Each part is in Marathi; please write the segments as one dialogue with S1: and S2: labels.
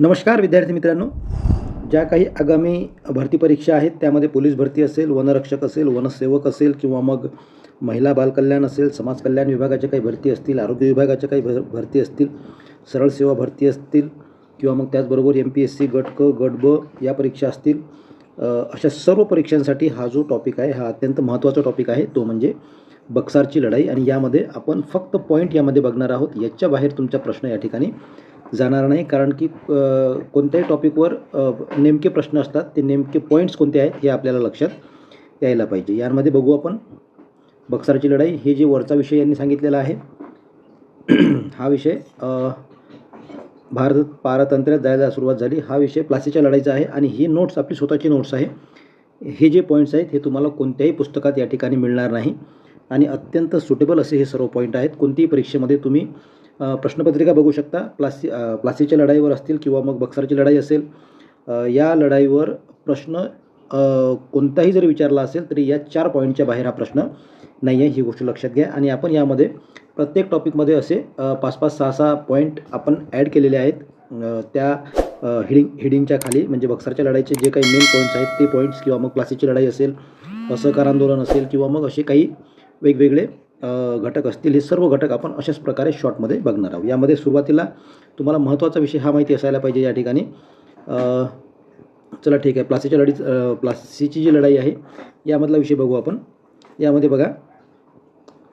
S1: नमस्कार विद्यार्थी मित्रांनो. ज्या काही आगामी भरती परीक्षा आहेत त्यामध्ये पोलीस भरती असेल वनरक्षक असेल वनसेवक असेल किंवा मग महिला बालकल्याण असेल समाज कल्याण विभागाच्या काही भरती असतील आरोग्य विभागाच्या काही भर भरती असतील सरळ सेवा भरती असतील किंवा मग त्याचबरोबर एम पी एस सी गट क गट ब या परीक्षा असतील अशा सर्व परीक्षांसाठी हा जो टॉपिक आहे हा अत्यंत महत्त्वाचा टॉपिक आहे तो म्हणजे बक्सारची लढाई. आणि यामध्ये आपण फक्त पॉईंट यामध्ये बघणार आहोत. याच्या बाहेर तुमचा प्रश्न या ठिकाणी जाणार नाही कारण की कोणत्याही टॉपिकवर नेमके प्रश्न असतात. ते नेमके पॉईंट्स कोणते आहेत हे आपल्याला लक्षात यायला पाहिजे. यामध्ये बघू आपण बक्सारची लढाई. हे जे वरचा विषय यांनी सांगितलेला आहे हा विषय भारत पारतंत्र्यात जायला सुरुवात झाली. हा विषय प्लासीच्या लढाईचा आहे आणि ही नोट्स आपली स्वतःची नोट्स आहे. हे जे पॉईंट्स आहेत हे तुम्हाला कोणत्याही पुस्तकात या ठिकाणी मिळणार नाही. आणि अत्यंत सुटेबल असे हे सर्व पॉईंट आहेत. कोणतीही परीक्षेमध्ये तुम्ही प्रश्नपत्रिका बघू शकता. प्लासी प्लासीच्या लढाईवर असतील किंवा मग बक्सरची लढाई असेल. या लढाईवर प्रश्न कोणताही जर विचारला असेल तरी या चार पॉईंटच्या बाहेर हा प्रश्न नाही आहे ही गोष्ट लक्षात घ्या. आणि आपण यामध्ये प्रत्येक टॉपिकमध्ये असे पाच पाच सहा सहा पॉईंट आपण ॲड केलेले आहेत. त्या हिडिंग हिडिंगच्या खाली म्हणजे बक्सरच्या लढाईचे जे काही मेन पॉईंट्स आहेत ते पॉईंट्स किंवा मग प्लासीची लढाई असेल असहकार आंदोलन असेल किंवा मग असे काही वेगवेगळे घटक असतील हे सर्व घटक आपण अशाच प्रकारे शॉर्टमध्ये बघणार आहोत. यामध्ये सुरुवातीला तुम्हाला महत्त्वाचा विषय हा माहिती असायला पाहिजे या ठिकाणी. चला ठीक आहे. प्लासीच्या लढीच प्लासीची जी लढाई आहे यामधला विषय बघू आपण. यामध्ये बघा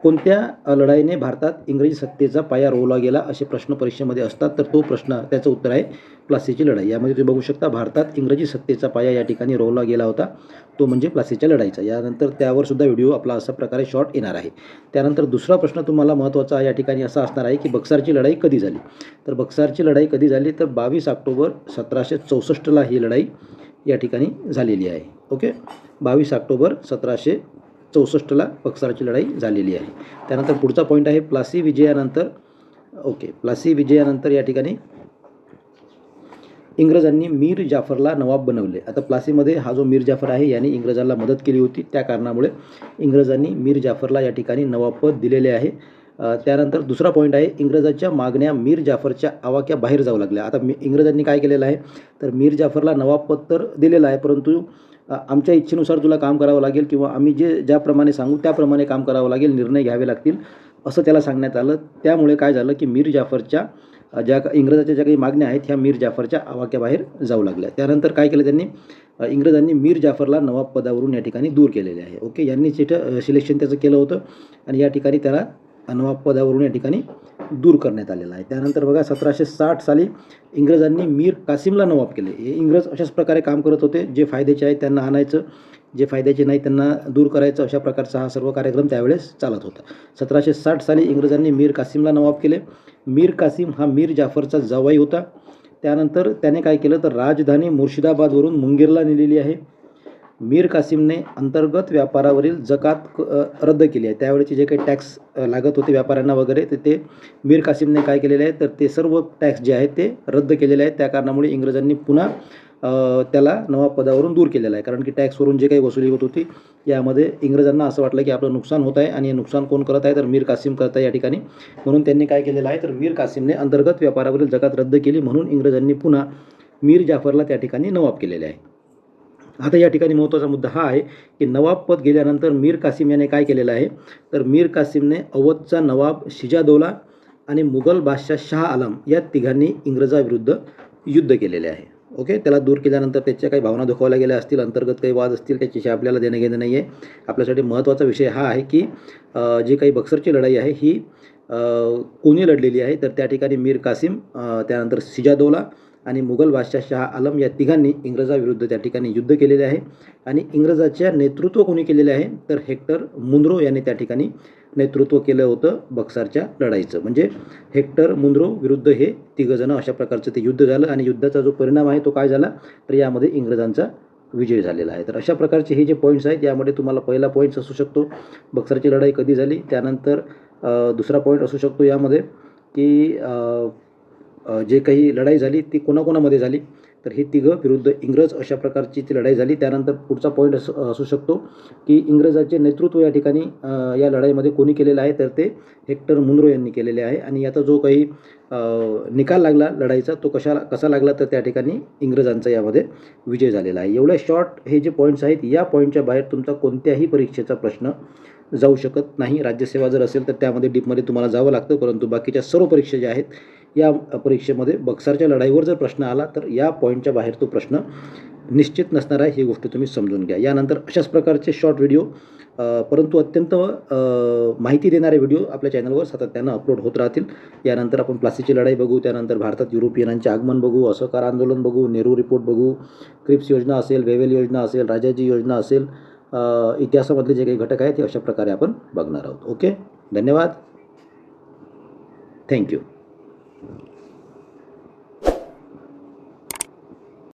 S1: कोणत्या लढाईने भारतात इंग्रजी सत्तेचा पाया रोवला गेला असे प्रश्न परीक्षेमध्ये असतात? तर तो प्रश्न त्याचं उत्तर आहे प्लासीची लढाई. यामध्ये तुम्ही बघू शकता भारतात इंग्रजी सत्तेचा पाया या ठिकाणी रोवला गेला होता. तो म्हणजे प्लासीच्या लढाईचा. यानंतर त्यावर सुद्धा व्हिडिओ आपला अशा प्रकारे शॉर्ट येणार आहे. त्यानंतर दुसरा प्रश्न तुम्हाला महत्त्वाचा या ठिकाणी असा असणार आहे की बक्सारची लढाई कधी झाली? तर बक्सारची लढाई कधी झाली? तर बावीस ऑक्टोबर सतराशे चौसष्टला ही लढाई या ठिकाणी झालेली आहे. ओके? बावीस ऑक्टोबर सतराशे चौसष्टला बक्सारची लढाई झालेली आहे. त्यानंतर पुढचा पॉईंट आहे प्लासी विजयानंतर. ओके प्लासी विजयानंतर या ठिकाणी इंग्रजांनी मीर जाफरला नवाब बनवले. आता प्लासीमध्ये हा जो मीर जाफर आहे याने इंग्रजांना मदत केली होती. त्या कारणामुळे इंग्रजांनी मीर जाफरला या ठिकाणी नवाबपद दिलेले आहे. त्यानंतर दुसरा पॉईंट आहे इंग्रजाच्या मागण्या मीर जाफरच्या आवाक्या बाहेर जाऊ लागल्या. आता मी इंग्रजांनी काय केलेलं आहे? तर मीर जाफरला नवाबपद तर दिलेलं आहे परंतु आमच्या इच्छेनुसार तुला काम करावं लागेल किंवा आम्ही जे ज्याप्रमाणे सांगू त्याप्रमाणे काम करावं लागेल निर्णय घ्यावे लागतील असं त्याला सांगण्यात आलं. त्यामुळे काय झालं की मीर जाफरच्या ज्या का- इंग्रजाच्या ज्या काही मागण्या आहेत ह्या मीर जाफरच्या आवाक्याबाहेर जाऊ लागल्या. त्यानंतर काय केलं त्यांनी? इंग्रजांनी मीर जाफरला नवाब पदावरून या ठिकाणी दूर केलेले आहे. ओके? यांनी तिथं सिलेक्शन त्याचं केलं होतं आणि या ठिकाणी त्याला नवाब पदावरून या ठिकाणी दूर करण्यात आलेला आहे. त्यानंतर बघा सतराशे साठ साली इंग्रजांनी मीर कासिमला नवाब केले. हे इंग्रज अशाच प्रकारे काम करत होते. जे फायद्याचे आहे त्यांना आणायचं जे फायद्याचे नाही त्यांना दूर करायचं अशा प्रकारचा हा सर्व कार्यक्रम त्यावेळेस चालत होता. सतराशे साठ साली इंग्रजांनी मीर कासिमला नवाब केले. मीर कासिम हा मीर जाफरचा जावाई होता. त्यानंतर त्याने काय केलं तर राजधानी मुर्शिदाबादवरून मुंगेरला नेलेली आहे. मीर कासिमने अंतर्गत व्यापारावरील जकात क- रद्द केली आहे. त्यावेळेचे जे काही टॅक्स लागत होते व्यापाऱ्यांना वगैरे तर ते मीर कासिमने काय केलेले आहे? तर ते सर्व टॅक्स जे आहेत ते रद्द केलेले आहेत. त्या कारणामुळे इंग्रजांनी पुन्हा त्याला नवा पदावरून दूर केलेला आहे. कारण की टॅक्सवरून जे काही वसुली होत होती यामध्ये इंग्रजांना असं वाटलं की आपलं नुकसान होत आहे आणि हे नुकसान कोण करत आहे? तर मीर कासिम करत आहे या ठिकाणी. म्हणून त्यांनी काय केलेलं आहे? तर मीर कासिमने अंतर्गत व्यापारावरील जकात रद्द केली म्हणून इंग्रजांनी पुन्हा मीर जाफरला त्या ठिकाणी नवाब केलेले आहे. आता या ठिकाणी महत्त्वाचा मुद्दा हा आहे की नवाब पद गेल्यानंतर मीर कासिम याने काय केलेलं आहे? तर मीर कासिमने अवधचा नवाब शिजादौला आणि मुघल बादशाह शाह आलम या तिघांनी इंग्रजाविरुद्ध युद्ध केलेले आहे. ओके? त्याला दूर केल्यानंतर त्याच्या काही भावना दुखावल्या गेल्या असतील अंतर्गत काही वाद असतील त्याच्याशी आपल्याला देणं घेणं नाही आहे आपल्यासाठी महत्त्वाचा विषय हा आहे की जी काही बक्सरची लढाई आहे ही कोणी लढलेली आहे? तर त्या ठिकाणी मीर कासिम त्यानंतर सिजादोला आणि मुघल बादशाह शाह आलम या तिघांनी इंग्रजाविरुद्ध त्या ठिकाणी युद्ध केलेले आहे. आणि इंग्रजाच्या नेतृत्व कोणी केलेले आहे? तर हेक्टर मुंद्रो यांनी त्या ठिकाणी नेतृत्व केलं होतं बक्सारच्या लढाईचं. म्हणजे हेक्टर मुंद्रो विरुद्ध हे तिघंजणं अशा प्रकारचं ते युद्ध झालं आणि युद्धाचा जो परिणाम आहे तो काय झाला? तर यामध्ये इंग्रजांचा विजय झालेला आहे. तर अशा प्रकारचे हे जे पॉईंट्स आहेत यामध्ये तुम्हाला पहिला पॉईंट्स असू शकतो. बक्सरची लढाई कधी झाली? त्यानंतर दुसरा पॉईंट असू शकतो यामध्ये की जे काही लढाई झाली ती कोणाकोणामध्ये झाली? तर हे तिघं विरुद्ध इंग्रज अशा प्रकारची ती लढाई झाली त्यानंतर पुढचा पॉईंट असू असू शकतो की इंग्रजाचे नेतृत्व या ठिकाणी या लढाईमध्ये कोणी केलेलं आहे? तर ते हेक्टर मुनरो यांनी केलेले आहे. आणि याचा जो काही निकाल लागला लढाईचा तो कशा कसा लागला? तर त्या ठिकाणी इंग्रजांचा यामध्ये विजय झालेला आहे. एवढ्या शॉर्ट हे जे पॉईंट्स आहेत या पॉईंटच्या बाहेर तुमचा कोणत्याही परीक्षेचा प्रश्न जाऊ शकत नाही. राज्यसेवा जर असेल तर त्यामध्ये डीपमध्ये तुम्हाला जावं लागतं परंतु बाकीच्या सर्व परीक्षा ज्या आहेत या परीक्षेमध्ये बक्सरच्या लढाईवर जर प्रश्न आला तर या पॉईंटच्या बाहेर तो प्रश्न निश्चित नसणार आहे ही गोष्ट तुम्ही समजून घ्या. यानंतर अशाच प्रकारचे शॉर्ट व्हिडिओ परंतु अत्यंत माहिती देणारे व्हिडिओ आपल्या चॅनलवर सातत्यानं अपलोड होत राहतील. यानंतर आपण प्लासीची लढाई बघू त्यानंतर भारतात युरोपियनांचे आगमन बघू असहकार आंदोलन बघू नेहरू रिपोर्ट बघू क्रिप्स योजना असेल वेवेल योजना असेल राजाजी योजना असेल इतिहासामधले जे काही घटक आहेत ते अशा प्रकारे आपण बघणार आहोत. ओके? धन्यवाद. थँक्यू